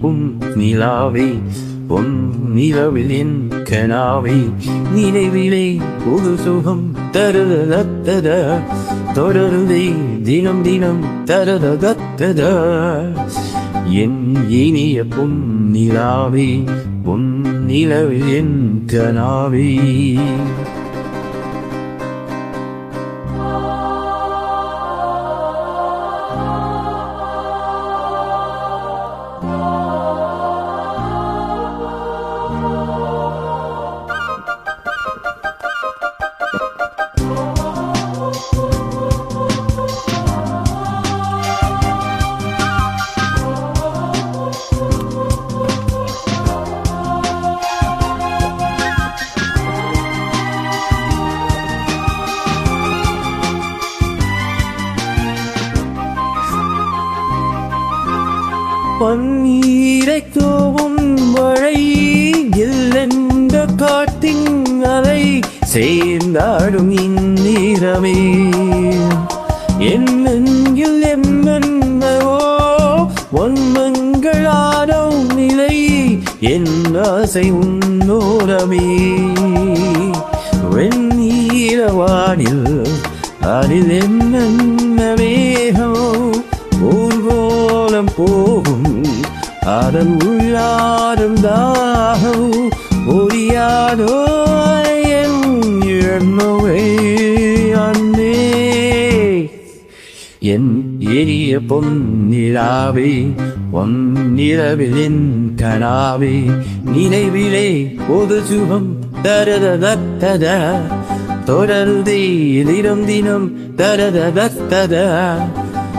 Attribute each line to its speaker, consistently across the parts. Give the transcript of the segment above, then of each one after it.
Speaker 1: உன் நிலாவை பொன் நிலவில் என் கனாவே. நினைவிலே ஒரு சுகம் தருதத்தத தொடருதே தினம் தினம் தருதத்தத என் இனிய பொன் நிலாவே பொன் நிலவில் என் கனாவே. பன்னீரை தோவும் மழை எல்லெந்த காட்டின் அலை சேர்ந்தாடும் இந்நீரமே. என்னெங்கில் என்னென்னவோ எம்மென்னவோ நிலை என் ஆசை உன்னோரமே. வெண்ணீரவானில் அதில் என்னென்னவே அதன் உள்ளாரும் தாகம் ஒரியாதோ என் எண்ணவே அன்னே என் எரிய பொன்னிலாவே பொன்னிரவிலின் என் கனாவே நினைவிலே ஒரு சுகம் தரத தத்தத தொடர்ந்தே தினம் தினம் தரத தத்தத.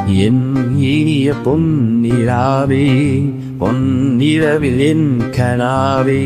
Speaker 1: என் இனிய பொன்னிலாவே பொன்னிரவில் என் கனாவே.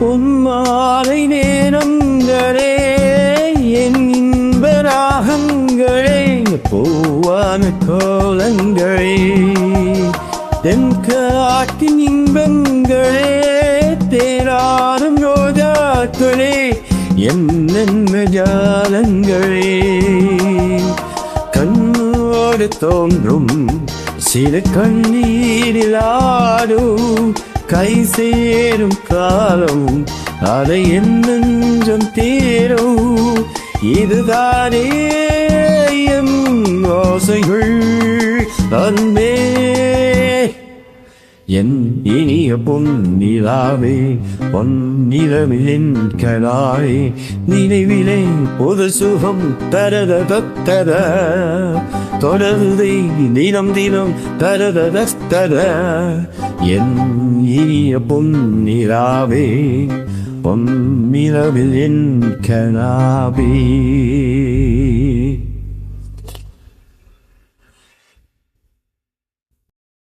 Speaker 1: உம்மாலை நேரங்களே என் இன்ப ராகங்களே பூவான கோலங்களே. தென்காட்டின் இன்பங்களே தேராறும் ரோஜாக்களே என் நன்ம ஜாலங்களே போடு தோன்றும். சிறு கண்ணீரிலாடும் கை சேரும் காலம் அதை என் நெஞ்சம் தேரும். இதுதானே என் ஆசைகள் அன்பே. என் இனிய பொன்னிலாவே பொன்னிலவிலின் கலாவே நினைவிலே பொது சுகம் தரத தர தொடர்ந்து தினம் தினம் தரத தர என் இனிய பொன்னிலாவே பொன்னிலவில் என் கலாவே